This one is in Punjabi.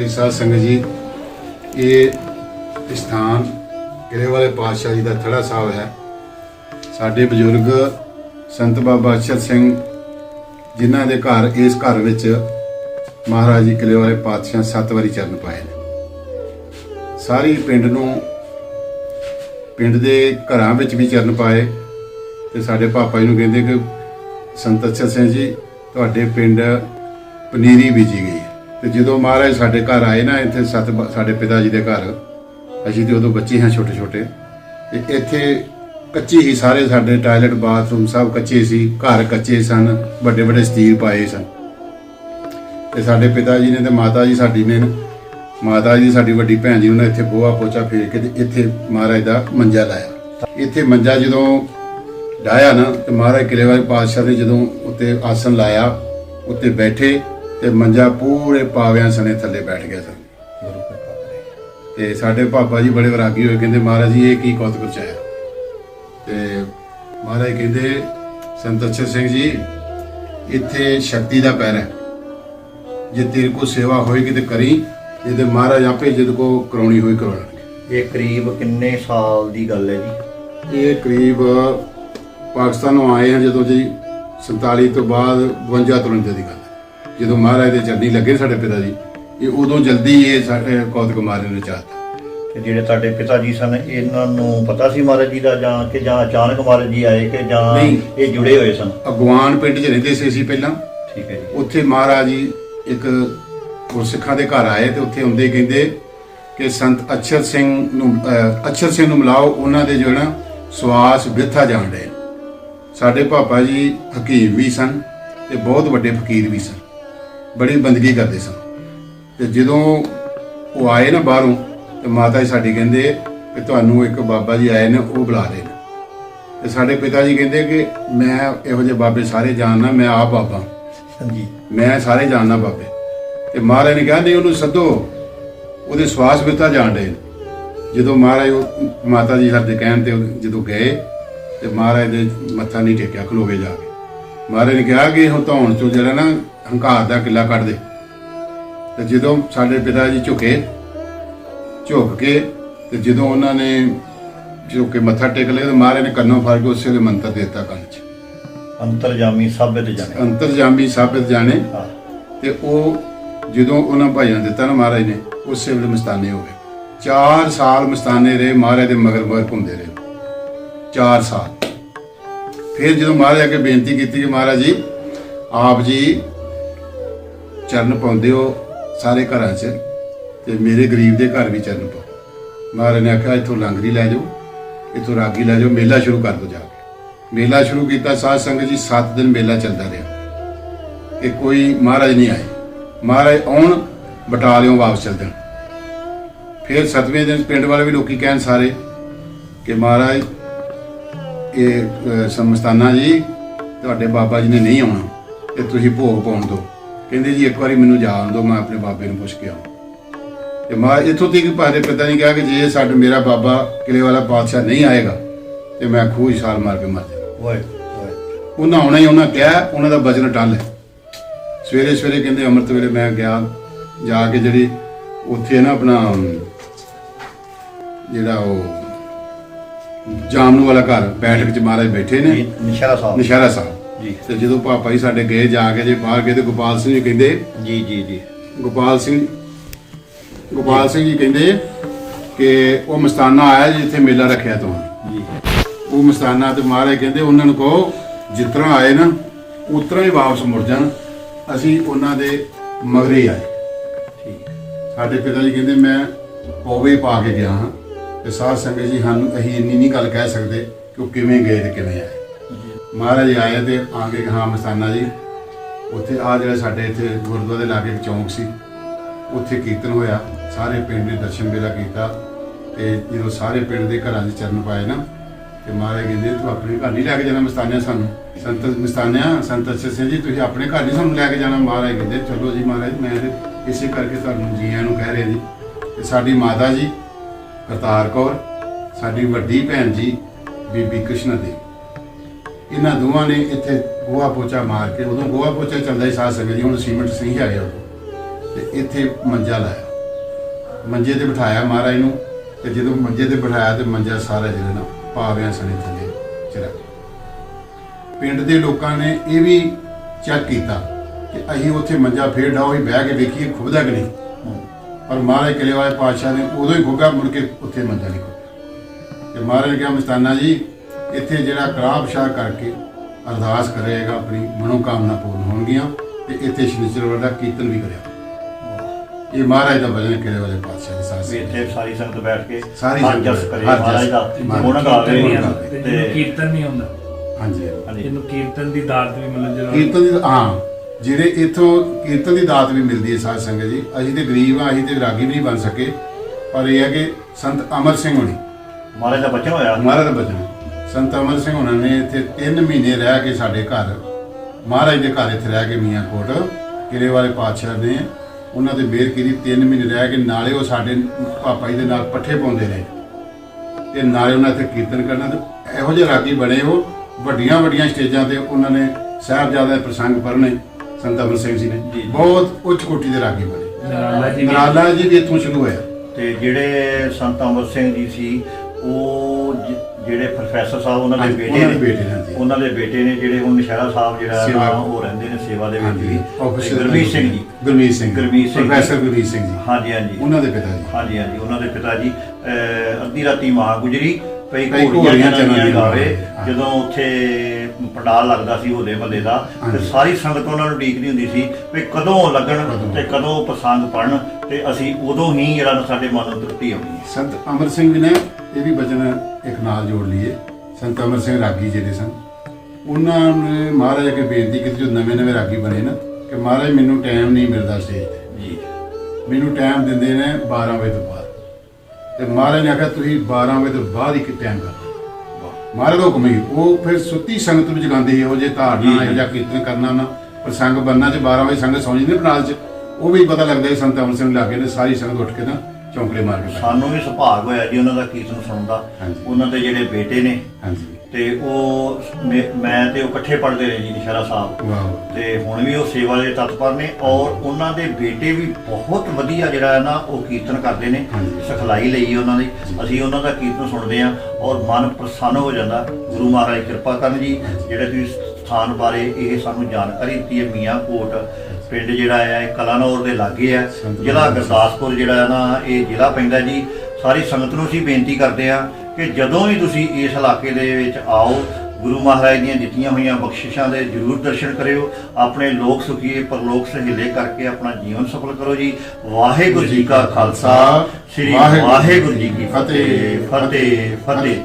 ਜੀ ਸਾਧ ਸੰਗਤ ਜੀ, ਇਹ ਸਥਾਨ ਕਿਲੇ ਵਾਲੇ ਪਾਤਸ਼ਾਹ ਜੀ ਦਾ ਥੜਾ ਸਾਹਿਬ ਹੈ। ਸਾਡੇ ਬਜ਼ੁਰਗ ਸੰਤ ਬਾਬਾ ਅਛਤ ਸਿੰਘ ਜਿਨ੍ਹਾਂ ਦੇ ਘਰ, ਇਸ ਘਰ ਵਿੱਚ ਮਹਾਰਾਜ ਜੀ ਕਿਲੇ ਵਾਲੇ ਪਾਤਸ਼ਾਹ ਸੱਤ ਵਾਰੀ ਚਰਨ ਪਾਏ ਨੇ। ਸਾਰੀ ਪਿੰਡ ਨੂੰ, ਪਿੰਡ ਦੇ ਘਰਾਂ ਵਿੱਚ ਵੀ ਚਰਨ ਪਾਏ ਤੇ ਸਾਡੇ ਪਾਪਾ ਜੀ ਨੂੰ ਕਹਿੰਦੇ ਕਿ ਸੰਤ ਅਛਤ ਸਿੰਘ ਜੀ, ਤੁਹਾਡੇ ਪਿੰਡ ਪਨੀਰੀ ਬੀਜੀ ਗਈ ਤੇ ਜਦੋਂ ਮਹਾਰਾਜ ਸਾਡੇ ਘਰ ਆਏ ਨਾ, ਇੱਥੇ ਸੱਤ ਸਾਡੇ ਪਿਤਾ ਜੀ ਦੇ ਘਰ, ਅਸੀਂ ਤੇ ਉਦੋਂ ਬੱਚੇ ਹਾਂ ਛੋਟੇ ਛੋਟੇ ਤੇ ਇੱਥੇ ਕੱਚੇ ਹੀ ਸਾਰੇ ਸਾਡੇ ਟਾਇਲਟ ਬਾਥਰੂਮ ਸਭ ਕੱਚੇ ਸੀ, ਘਰ ਕੱਚੇ ਸਨ ਵੱਡੇ ਵੱਡੇ ਸਟੀਲ ਪਾਏ ਸਨ। ਤੇ ਸਾਡੇ ਪਿਤਾ ਜੀ ਨੇ ਤੇ ਮਾਤਾ ਜੀ ਸਾਡੀ ਨੇ ਮਾਤਾ ਜੀ ਸਾਡੀ ਵੱਡੀ ਭੈਣ ਜੀ ਉਹਨੇ ਇੱਥੇ ਬੋਹਾ ਪੋਚਾ ਫੇਰ ਕੇ ਤੇ ਇੱਥੇ ਮਹਾਰਾਜ ਦਾ ਮੰਜਾ ਲਾਇਆ। ਇੱਥੇ ਮੰਜਾ ਜਦੋਂ ਡਾਇਆ ਨਾ, ਤੇ ਮਹਾਰਾਜ ਕਿਲੇ ਪਾਤਸ਼ਾਹ ਨੇ ਜਦੋਂ ਉੱਤੇ ਆਸਨ ਲਾਇਆ, ਉੱਤੇ ਬੈਠੇ ਤੇ ਮੰਜਾ ਪੂਰੇ ਪਾਵਿਆਂ ਸਣੇ ਥੱਲੇ ਬੈਠ ਗਿਆ ਸਨ ਤੇ ਸਾਡੇ ਪਾਪਾ ਜੀ ਬੜੇ ਵਿਰਾਗੀ ਹੋਏ ਕਹਿੰਦੇ ਮਹਾਰਾਜ ਜੀ ਇਹ ਕੀ ਕੌਤਕ ਰਚਾਇਆ ਤੇ ਮਹਾਰਾਜ ਕਹਿੰਦੇ ਸੰਤ ਅਛਤ ਸਿੰਘ ਜੀ ਇੱਥੇ ਸ਼ਕਤੀ ਦਾ ਪੈਰ ਹੈ। ਜੇ ਤੇਰੇ ਕੋ ਸੇਵਾ ਹੋਏਗੀ ਤੇ ਕਰੀ ਜੇ ਤੇ ਮਹਾਰਾਜ ਆਪੇ ਜਦ ਕੋ ਕਰਾਉਣੀ ਹੋਈ ਕਰਾਉਣਗੇ ਇਹ ਕਰੀਬ ਕਿੰਨੇ ਸਾਲ ਦੀ ਗੱਲ ਹੈ ਜੀ? ਇਹ ਕਰੀਬ ਪਾਕਿਸਤਾਨ ਆਏ ਹਨ ਜਦੋਂ ਜੀ 47 ਤੋਂ ਬਾਅਦ 52 ਤੁਰਨ ਦੀ ਗੱਲ ਹੈ। ਜਦੋਂ ਮਹਾਰਾਜ ਦੇ ਚਰਨੀ ਲੱਗੇ ਸਾਡੇ ਪਿਤਾ ਜੀ ਇਹ ਉਦੋਂ ਜਲਦੀ ਇਹ ਸਾਡੇ ਕੌਤਕ ਮਾਰੇ ਨੇ ਚਾਹਤਾ ਤੇ ਜਿਹੜੇ ਤੁਹਾਡੇ ਪਿਤਾ ਜੀ ਸਨ ਇਹਨਾਂ ਨੂੰ ਪਤਾ ਸੀ ਮਹਾਰਾਜ ਜੀ ਦਾ ਜਾਂ ਕਿ ਜਾਂ ਅਚਾਨਕ ਮਹਾਰਾਜ ਜੀ ਆਏ ਕਿ ਜਾਂ ਨਹੀਂ। ਇਹ ਜੁੜੇ ਹੋਏ ਸਨ? ਅਗਵਾਨ ਪਿੰਡ 'ਚ ਰਹਿੰਦੇ ਸੀ ਅਸੀਂ ਪਹਿਲਾਂ। ਠੀਕ ਹੈ ਜੀ। ਉੱਥੇ ਮਹਾਰਾਜ ਜੀ ਇੱਕ ਗੁਰਸਿੱਖਾਂ ਦੇ ਘਰ ਆਏ ਤੇ ਉੱਥੇ ਹੁੰਦੇ ਕਹਿੰਦੇ ਕਿ ਸੰਤ ਅਛਰ ਸਿੰਘ ਨੂੰ ਅਹ, ਅਛਰ ਸਿੰਘ ਨੂੰ ਮਿਲਾਓ ਉਹਨਾਂ ਦੇ ਜੋ ਹੈ ਨਾ ਸਵਾਸ ਬਿਰਥਾ ਜਾਣ ਰਹੇ ਸਾਡੇ ਪਾਪਾ ਜੀ ਹਕੀਮ ਵੀ ਸਨ ਤੇ ਬਹੁਤ ਵੱਡੇ ਫਕੀਰ ਵੀ ਸਨ। ਬੜੀ ਬੰਦਗੀ ਕਰਦੇ ਸਨ। ਤੇ ਜਦੋਂ ਉਹ ਆਏ ਨਾ ਬਾਹਰੋਂ ਤੇ ਮਾਤਾ ਜੀ ਸਾਡੀ ਕਹਿੰਦੇ ਕਿ ਤੁਹਾਨੂੰ ਇੱਕ ਬਾਬਾ ਜੀ ਆਏ ਨੇ ਉਹ ਬੁਲਾ ਰਹੇ ਨੇ। ਤੇ ਸਾਡੇ ਪਿਤਾ ਜੀ ਕਹਿੰਦੇ ਕਿ ਮੈਂ ਇਹੋ ਜਿਹੇ ਬਾਬੇ ਸਾਰੇ ਜਾਣਨਾ ਮੈਂ ਆਪ ਬਾਬਾ। ਹਾਂਜੀ। ਮੈਂ ਸਾਰੇ ਜਾਣਦਾ ਬਾਬੇ। ਤੇ ਮਹਾਰਾਜ ਨੇ ਕਿਹਾ ਨਹੀਂ ਉਹਨੂੰ ਸੱਦੋ। ਉਹਦੇ ਸਵਾਸ ਬਿਤਾ ਜਾਣ ਦੇ ਜਦੋਂ ਮਹਾਰਾਜ ਉਹ ਮਾਤਾ ਜੀ ਸਾਡੇ ਕਹਿਣ ਤੇ ਜਦੋਂ ਗਏ ਤੇ ਮਹਾਰਾਜ ਦੇ ਮੱਥਾ ਨਹੀਂ ਟੇਕਿਆ ਖਲੋਗੇ ਜਾ ਕੇ। ਮਹਾਰਾਜ ਨੇ ਕਿਹਾ ਕਿ ਹੁਣ ਧੌਣ ਚੋਂ ਜਿਹੜਾ ਨਾ ਹੰਕਾਰ ਦਾ ਕਿੱਲਾ ਕੱਢ ਦੇ। ਤੇ ਜਦੋਂ ਸਾਡੇ ਪਿਤਾ ਜੀ ਝੁਕੇ ਝੁਕ ਕੇ ਤੇ ਜਦੋਂ ਉਹਨਾਂ ਨੇ ਝੁਕ ਕੇ ਮੱਥਾ ਟੇਕ ਲਿਆ ਤੇ ਮਹਾਰਾਜ ਨੇ ਕੰਨੋਂ ਫੜ ਕੇ ਉਸੇ ਵੇਲੇ ਮੰਤਰ ਦੇ ਦਿੱਤਾ ਕੰਨ 'ਚ। ਅੰਤਰਜਾਮੀ ਸਾਬਿਤ ਜਾਣੇ। ਅੰਤਰਜਾਮੀ ਸਾਬਿਤ ਜਾਣੇ। ਤੇ ਉਹ ਜਦੋਂ ਉਹਨਾਂ ਭਾਈਆਂ ਦਿੱਤਾ ਨਾ ਮਹਾਰਾਜ ਨੇ ਉਸੇ ਵੇਲੇ ਮਸਤਾਨੇ ਹੋ ਗਏ। 4 ਸਾਲ ਮਸਤਾਨੇ ਰਹੇ ਮਹਾਰਾਜ ਦੇ ਮਗਰ ਮਗਰ ਘੁੰਮਦੇ ਰਹੇ। 4 ਸਾਲ। ਫਿਰ ਜਦੋਂ ਮਹਾਰਾਜ ਅੱਗੇ ਬੇਨਤੀ ਕੀਤੀ ਕਿ ਮਹਾਰਾਜ ਜੀ, ਆਪ ਜੀ ਚਰਨ ਪਾਉਂਦੇ ਹੋ ਸਾਰੇ ਘਰਾਂ 'ਚ ਤੇ ਮੇਰੇ ਗਰੀਬ ਦੇ ਘਰ ਵੀ ਚਰਨ ਪਾਓ। ਮਹਾਰਾਜ ਨੇ ਆਖਿਆ, ਇੱਥੋਂ ਲਾਂਗਰੀ ਲੈ ਜਾਓ, ਇੱਥੋਂ ਰਾਗੀ ਲੈ ਜਾਓ, ਮੇਲਾ ਸ਼ੁਰੂ ਕਰ ਦਿਓ ਜਾ ਕੇ। ਮੇਲਾ ਸ਼ੁਰੂ ਕੀਤਾ, ਸਾਧ ਸੰਗਤ ਜੀ 7 ਦਿਨ ਮੇਲਾ ਚੱਲਦਾ ਰਿਹਾ। ਕਿ ਕੋਈ ਮਹਾਰਾਜ ਨਹੀਂ ਆਏ। ਮਹਾਰਾਜ ਆਉਣ, ਬਟਾਲਿਓਂ ਵਾਪਸ ਚੱਲ ਜਾਣ। ਫਿਰ ਸਤਵੇਂ ਦਿਨ ਪਿੰਡ ਵਾਲੇ ਵੀ ਲੋਕੀ ਕਹਿਣ ਸਾਰੇ ਕਿ ਮਹਾਰਾਜ ਅਹ, ਸਮਸਤਾਨਾ ਜੀ ਤੁਹਾਡੇ ਬਾਬਾ ਜੀ ਨੇ ਨਹੀਂ ਆਉਣਾ ਤੇ ਤੁਸੀਂ ਭੋਗ ਪਾਉਣ ਦਿਓ ਕਹਿੰਦੇ ਜੀ ਇੱਕ ਵਾਰੀ ਮੈਨੂੰ ਜਾਣ ਦਿਓ ਮੈਂ ਆਪਣੇ ਬਾਬੇ ਨੂੰ ਪੁੱਛ ਕੇ ਆਉਂ। ਤੇ ਮਾ ਇਥੋਂ ਤੱਕ ਭਾਰੇ ਪਿਤਾ ਨੇ ਕਿਹਾ ਕਿ ਜੇ ਸਾਡਾ ਮੇਰਾ ਬਾਬਾ ਕਿਲੇ ਵਾਲਾ ਬਾਦਸ਼ਾਹ ਨਹੀਂ ਆਏਗਾ ਤੇ ਮੈਂ ਖੂਹ 'ਚ ਛਾਲ ਮਾਰ ਕੇ ਮਰ ਜਾਣਾ ਓਏ ਓਏ ਉਹਨਾਂ ਆਉਣਾ ਹੀ ਉਹਨਾਂ ਕਿਹਾ ਉਹਨਾਂ ਦਾ ਵਜਨ ਟੱਲ ਹੈ। ਸਵੇਰੇ ਸਵੇਰੇ ਕਹਿੰਦੇ ਅੰਮ੍ਰਿਤ ਵੇਲੇ ਮੈਂ ਗਿਆ ਜਾ ਕੇ ਜਿਹੜੀ ਉੱਥੇ ਨਾ ਆਪਣਾ ਅਮ, ਜਿਹੜਾ ਉਹ ਜਾਮਨੂ ਵਾਲਾ ਘਰ ਬੈਠਕ ਚ ਮਹਾਰਾਜ ਬੈਠੇ ਨੇ। ਨਿਸ਼ਾਰਾ ਸਾਹਿਬ। ਨਿਸ਼ਾਰਾ ਸਾਹਿਬ। ਜੀ। ਤੇ ਜਦੋਂ ਪਾਪਾ ਜੀ ਸਾਡੇ ਗਏ ਜਾ ਕੇ ਜੇ ਬਾਹਰ ਗਏ ਤੇ ਗੋਪਾਲ ਸਿੰਘ ਜੀ ਕਹਿੰਦੇ ਜੀ ਜੀ ਜੀ। ਗੋਪਾਲ ਸਿੰਘ ਗੋਪਾਲ ਸਿੰਘ ਜੀ ਕਹਿੰਦੇ ਕਿ ਉਹ ਮਸਤਾਨਾ ਆਇਆ ਜਿੱਥੇ ਮੇਲਾ ਰੱਖਿਆ ਤੋਂ। ਜੀ। ਉਹ ਮਸਤਾਨਾ ਤੇ ਮਹਾਰਾਜ ਕਹਿੰਦੇ ਉਹਨਾਂ ਨੂੰ ਕਹੋ ਜਿਸ ਤਰ੍ਹਾਂ ਆਏ ਨਾ ਉਤਰਾ ਹੀ ਵਾਪਸ ਮੁੜ ਜਾਣ। ਅਸੀਂ ਉਹਨਾਂ ਦੇ ਮਗਰੇ ਆਏ। ਠੀਕ। ਸਾਡੇ ਪਿਤਾ ਜੀ ਕਹਿੰਦੇ ਮੈਂ ਪੋਵੇ ਪਾ ਕੇ ਗਿਆ ਹਾਂ। ਤੇ ਸਾਧ ਸੰਗਤ ਜੀ ਸਾਨੂੰ ਅਸੀਂ ਇੰਨੀ ਨਹੀਂ ਗੱਲ ਕਹਿ ਸਕਦੇ ਕਿ ਉਹ ਕਿਵੇਂ ਗਏ ਤੇ ਕਿਵੇਂ ਆਏ। ਮਹਾਰਾਜ ਆਏ ਤੇ ਆ ਕੇ ਹਾਂ ਮਸਤਾਨਾ ਜੀ, ਉੱਥੇ ਆ ਜਿਹੜਾ ਸਾਡੇ ਇੱਥੇ ਗੁਰਦੁਆਰੇ ਦੇ ਲਾਗੇ ਇੱਕ ਚੌਂਕ ਸੀ, ਉੱਥੇ ਕੀਰਤਨ ਹੋਇਆ, ਸਾਰੇ ਪਿੰਡ ਨੇ ਦਰਸ਼ਨ ਵੇਲਾ ਕੀਤਾ ਤੇ ਜਦੋਂ ਸਾਰੇ ਪਿੰਡ ਦੇ ਘਰਾਂ 'ਚ ਚਰਨ ਪਾਏ ਨਾ, ਤੇ ਮਹਾਰਾਜ ਕਹਿੰਦੇ, ਤੂੰ ਆਪਣੇ ਘਰ ਨਹੀਂ ਲੈ ਕੇ ਜਾਣਾ ਮਸਤਾਨਿਆ ਸਾਨੂੰ? ਸੰਤ ਮਸਤਾਨਿਆ, ਸੰਤ ਅਛਤ ਸਿੰਘ ਜੀ, ਤੁਸੀਂ ਆਪਣੇ ਘਰ ਨਹੀਂ ਸਾਨੂੰ ਲੈ ਕੇ ਜਾਣਾ? ਮਹਾਰਾਜ ਕਹਿੰਦੇ, ਚਲੋ ਜੀ ਮਹਾਰਾਜ, ਮੈਂ ਇਸੇ ਕਰਕੇ ਤੁਹਾਨੂੰ ਜੀਆਂ ਨੂੰ ਕਹਿ ਰਿਹਾ ਜੀ, ਤੇ ਸਾਡੀ ਮਾਤਾ ਜੀ ਕਰਤਾਰ ਕੌਰ, ਸਾਡੀ ਵੱਡੀ ਭੈਣ ਜੀ, ਬੀਬੀ ਕ੍ਰਿਸ਼ਨ ਦੇ। ਇਹਨਾਂ ਦੋਵਾਂ ਨੇ ਇੱਥੇ ਗੋਹਾ ਪੋਚਾ ਮਾਰ ਕੇ, ਉਦੋਂ ਗੋਹਾ ਪੋਚਾ ਚੱਲਦਾ ਸੀ ਸਾਧ ਸੰਗਤ ਜੀ, ਹੁਣ ਸੀਮੈਂਟ ਸਹੀ ਆ ਗਿਆ ਉਦੋਂ ਤੇ ਇੱਥੇ ਮੰਜਾ ਲਾਇਆ। ਮੰਜੇ ਤੇ ਬਿਠਾਇਆ ਮਹਾਰਾਜ ਨੂੰ, ਤੇ ਜਦੋਂ ਮੰਜੇ ਤੇ ਬਿਠਾਇਆ ਤੇ ਮੰਜਾ ਸਾਰਾ ਜਿਹੜਾ ਨਾ ਪਾਵਿਆਂ ਸਣੇ ਥੱਲੇ ਚਲਾ ਪਿੰਡ ਦੇ ਲੋਕਾਂ ਨੇ ਇਹ ਵੀ ਚੈੱਕ ਕੀਤਾ ਕਿ ਅਸੀਂ ਉੱਥੇ ਮੰਜਾ ਫੇਰ ਡਾਓ ਹੀ ਬਹਿ ਕੇ ਵੇਖੀਏ, ਖੁਬਦਾ ਕਿ ਨਹੀਂ। ਪਰ ਮਹਾਰਾਜ ਕਿਲੇ ਵਾਲੇ ਪਾਤਸ਼ਾਹ ਨੇ ਉਦੋਂ ਹੀ ਖੁੱਗਾ ਮੁੜ ਕੇ ਉੱਥੇ ਮੰਜਾ ਨਹੀਂ ਖੁੱਬਿਆ ਤੇ ਮਹਾਰਾਜ ਨੇ ਕਿਹਾ ਮਸਤਾਨਾ ਜੀ ਇੱਥੇ ਜਿਹੜਾ ਕਰਾਬ ਸ਼ਾਹ ਕਰਕੇ ਅਰਦਾਸ ਕਰੇਗਾ ਆਪਣੀ ਮਨੋਕਾਮਨਾ ਪੂਰਨ ਹੋਣਗੀਆਂ ਤੇ ਇੱਥੇ ਸ਼ਨੀਚਰਵਾਰ ਦਾ ਕੀਰਤਨ ਵੀ ਕਰਿਆ। ਇਹ ਮਹਾਰਾਜ ਦਾ ਭਜਨ ਕਿਲੇ ਵਾਲੇ ਪਾਤਸ਼ਾਹ ਦੇ ਸਾਥ ਇੱਥੇ ਸਾਰੀ ਸੰਗਤ ਬੈਠ ਕੇ ਸਾਰੀ ਜਸ ਕਰੇ ਮਹਾਰਾਜ ਦਾ ਗੁਣ ਗਾਵੇ। ਤੇ ਕੀਰਤਨ ਨਹੀਂ ਹੁੰਦਾ। ਹਾਂਜੀ। ਇਹਨੂੰ ਕੀਰਤਨ ਦੀ ਦਾਤ ਵੀ ਮਤਲਬ ਜਦੋਂ ਕੀਰਤਨ ਦੀ ਹਾਂ। ਜਿਹੜੇ ਇਥੋਂ ਕੀਰਤਨ ਦੀ ਦਾਤ ਵੀ ਮਿਲਦੀ ਹੈ ਸਾਧ ਸੰਗਤ ਜੀ। ਅਸੀਂ ਤੇ ਗਰੀਬ ਆ ਅਸੀਂ ਤੇ ਰਾਗੀ ਵੀ ਨਹੀਂ ਬਣ ਸਕੇ। ਪਰ ਇਹ ਹੈ ਕਿ ਸੰਤ ਅਮਰ ਸਿੰਘ ਹੋਣੀ। ਮਹਾਰਾਜ ਦਾ ਬਚਨ ਹੋਇਆ। ਮਹਾਰਾਜ ਦਾ ਬਚਨ। ਸੰਤ ਅਮਰ ਸਿੰਘ ਹੋਣਾ ਨੇ ਇੱਥੇ 3 ਮਹੀਨੇ ਰਹਿ ਕੇ ਸਾਡੇ ਘਰ ਮਹਾਰਾਜ ਦੇ ਘਰ ਇੱਥੇ ਰਹਿ ਕੇ ਮੀਆਂ ਕੋਟ ਕਿਲੇ ਵਾਲੇ ਪਾਤਸ਼ਾਹ ਨੇ ਉਹਨਾਂ ਦੇ ਮਿਹਰ ਕੀਤੀ 3 ਮਹੀਨੇ ਰਹਿ ਕੇ ਨਾਲੇ ਉਹ ਸਾਡੇ ਪਾਪਾ ਜੀ ਦੇ ਨਾਲ ਪੱਠੇ ਪਾਉਂਦੇ ਰਹੇ। ਤੇ ਨਾਲੇ ਉਹਨਾਂ ਇੱਥੇ ਕੀਰਤਨ ਕਰਨਾ ਤੇ ਇਹੋ ਜਿਹੇ ਰਾਗੀ ਬਣੇ ਉਹ ਵੱਡੀਆਂ ਵੱਡੀਆਂ ਸਟੇਜਾਂ ਤੇ ਉਹਨਾਂ ਨੇ ਸਾਹਿਬਜ਼ਾਦੇ ਪ੍ਰਸੰਗ ਪੜ੍ਹਨੇ। ਸੰਤ ਅਮਰ ਸਿੰਘ ਜੀ ਨੇ। ਬਹੁਤ ਉੱਚ ਕੋਟੀ ਦੇ ਰਾਗੀ ਬਣੇ। ਨਰਾਲਾ ਜੀ ਵੀ ਇੱਥੋਂ ਸ਼ੁਰੂ ਹੋਇਆ। ਤੇ ਜਿਹੜੇ ਸੰਤ ਅਮਰ ਸਿੰਘ ਜੀ ਸੀ ਉਹ ਜਿਹੜੇ ਪ੍ਰੋਫੈਸਰ ਸਾਹਿਬ ਉਹਨਾਂ ਦੇ ਬੇਟੇ ਨੇ। ਉਹਨਾਂ ਦੇ ਬੇਟੇ ਨੇ ਜਿਹੜੇ ਹੁਣ ਨਸ਼ਹਿਰਾ ਸਾਹਿਬ ਜਿਹੜਾ ਉਹ ਰਹਿੰਦੇ ਨੇ ਸੇਵਾ ਦੇ ਵਿੱਚ ਵੀ। ਗੁਰਮੀਤ ਸਿੰਘ ਜੀ। ਗੁਰਮੀਤ ਸਿੰਘ ਗੁਰਮੀਤ ਸਿੰਘ। ਪ੍ਰੋਫੈਸਰ ਗੁਰਮੀਤ ਸਿੰਘ ਜੀ। ਹਾਂਜੀ ਹਾਂਜੀ। ਉਹਨਾਂ ਦੇ ਪਿਤਾ ਜੀ। ਹਾਂਜੀ ਹਾਂਜੀ ਉਹਨਾਂ ਦੇ ਪਿਤਾ ਜੀ। ਅੱਧੀ ਰਾਤੀ ਮਾਂ ਗੁਜਰੀ ਕਈ ਕਈ ਘੋੜੀਆਂ ਚਨਾਂ ਗਾਵੇ। ਜਦੋਂ ਉੱਥੇ ਪੰਡਾਲ ਲੱਗਦਾ ਸੀ ਹੋਲੇ ਮਹੱਲੇ ਦਾ ਤੇ। ਸਾਰੀ ਸੰਗਤ ਉਹਨਾਂ ਨੂੰ ਉਡੀਕਦੀ ਹੁੰਦੀ ਸੀ ਵੀ ਕਦੋਂ ਲੱਗਣ। ਤੇ ਕਦੋਂ ਪ੍ਰਸੰਗ ਪੜਨ ਤੇ ਅਸੀਂ ਉਦੋਂ ਹੀ ਜਿਹੜਾ ਸਾਡੇ ਮਨ ਨੂੰ ਤ੍ਰਿਪਤੀ ਆਉਂਦੀ ਹੈ। ਸੰਤ ਅਮਰ ਸਿੰਘ ਜੀ ਨੇ ਇਹ ਵੀ ਬਚਨ ਇੱਕ ਨਾਲ ਜੋੜ ਲਈਏ। ਸੰਤ ਅਮਰ ਸਿੰਘ ਰਾਗੀ ਜਿਹੜੇ ਸਨ ਉਹਨਾਂ ਨੇ ਮਹਾਰਾਜ ਅੱਗੇ ਬੇਨਤੀ ਕੀਤੀ ਜੋ ਨਵੇਂ ਨਵੇਂ ਰਾਗੀ ਬਣੇ ਨਾ ਕਿ ਮਹਾਰਾਜ ਮੈਨੂੰ ਟਾਈਮ ਨਹੀਂ ਮਿਲਦਾ ਸਟੇਜ ਤੇ। ਜੀ। ਮੈਨੂੰ ਟਾਈਮ ਦਿੰਦੇ ਨੇ 12 ਵਜੇ ਤੋਂ ਬਾਅਦ। ਤੇ ਮਹਾਰਾਜ ਨੇ ਆਖਿਆ ਤੁਸੀਂ 12 ਵਜੇ ਤੋਂ ਬਾਅਦ ਇੱਕ ਟਾਈਮ ਕਰ ਦਿਓ। ਮਹਾਰਾਜ ਦਾ ਹੁਕਮ ਹੀ ਉਹ ਫਿਰ ਸੁੱਤੀ ਸੰਗਤ ਨੂੰ ਜਗਾਉਂਦੇ ਸੀ ਇਹੋ ਜਿਹੇ ਧਾਰਨਾ ਇਹੋ ਜਿਹਾ ਕੀਰਤਨ ਕਰਨਾ ਨਾ ਪ੍ਰਸੰਗ ਬੰਨਾ ਚ 12 ਵਜੇ ਸੰਗਤ ਸੌਂ ਜਾਂਦੀ ਪਨਾਲ ਚ। ਉਹ ਵੀ ਪਤਾ ਲੱਗਦਾ ਸੀ ਸੰਤ ਅਮਰ ਸਿੰਘ ਲਾਗੇ ਨੇ ਸਾਰੀ ਸੰਗਤ ਉੱਠ ਕੇ ਨਾ ਚੌਂਕੜੇ ਮਾਰ ਕੇ ਸਾਨੂੰ ਵੀ ਸੁਭਾਗ ਹੋਇਆ ਜੀ ਉਹਨਾਂ ਦਾ ਕੀਰਤਨ ਸੁਣਨ ਦਾ। ਹਾਂਜੀ। ਉਹਨਾਂ ਦੇ ਜਿਹੜੇ ਬੇਟੇ ਨੇ ਹਾਂਜੀ। ਤੇ ਉਹ ਮੇ- ਮੈਂ ਤੇ ਉਹ ਇਕੱਠੇ ਪੜ੍ਹਦੇ ਰਹੇ ਜੀ ਨਿਸ਼ਾਰਾ ਸਾਹਿਬ। ਵਾਹ ਤੇ ਹੁਣ ਵੀ ਉਹ ਸੇਵਾ ਦੇ ਤਤਪਰ ਨੇ ਔਰ ਉਹਨਾਂ ਦੇ ਬੇਟੇ ਵੀ ਬਹੁਤ ਵਧੀਆ ਜਿਹੜਾ ਹੈ ਨਾ ਉਹ ਕੀਰਤਨ ਕਰਦੇ ਨੇ। ਹਾਂਜੀ। ਸਿਖਲਾਈ ਲਈ ਉਹਨਾਂ ਦੀ ਅਸੀਂ ਉਹਨਾਂ ਦਾ ਕੀਰਤਨ ਸੁਣਦੇ ਹਾਂ ਔਰ ਮਨ ਪ੍ਰਸੰਨ ਹੋ ਜਾਂਦਾ। ਗੁਰੂ ਮਹਾਰਾਜ ਕਿਰਪਾ ਕਰਨ ਜੀ। ਜਿਹੜੇ ਤੁਸੀਂ ਸਥਾਨ ਬਾਰੇ ਇਹ ਸਾਨੂੰ ਜਾਣਕਾਰੀ ਦਿੱਤੀ ਹੈ ਮੀਆਂ ਕੋਟ ਪਿੰਡ ਜਿਹੜਾ ਹੈ ਇਹ ਕਲਾਨੌਰ ਦੇ ਲਾਗੇ ਹੈ। ਸੰਤ ਜ਼ਿਲ੍ਹਾ ਗੁਰਦਾਸਪੁਰ ਜਿਹੜਾ ਹੈ ਨਾ ਇਹ ਜ਼ਿਲ੍ਹਾ ਪੈਂਦਾ ਜੀ। ਸਾਰੀ ਸੰਗਤ ਨੂੰ ਅਸੀਂ ਬੇਨਤੀ ਕਰਦੇ ਹਾਂ ਕਿ ਜਦੋਂ ਵੀ ਤੁਸੀਂ ਇਸ ਇਲਾਕੇ ਦੇ ਵਿੱਚ ਆਓ ਗੁਰੂ ਮਹਾਰਾਜ ਦੀਆਂ ਦਿੱਤੀਆਂ ਹੋਈਆਂ ਬਖਸ਼ਿਸ਼ਾਂ ਦੇ ਜਰੂਰ ਦਰਸ਼ਨ ਕਰਿਓ। ਆਪਣੇ ਲੋਕ ਸੁਖੀਏ ਪਰਲੋਕ ਸਹਿਲੇ ਕਰਕੇ ਆਪਣਾ ਜੀਵਨ ਸਫਲ ਕਰੋ ਜੀ। ਵਾਹਿਗੁਰੂ ਜੀ ਕਾ ਖਾਲਸਾ ਸ੍ਰੀ ਵਾਹਿਗੁਰੂ ਜੀ ਕੀ ਫਤਿਹ ਫਤਿਹ ਫਤਿਹ।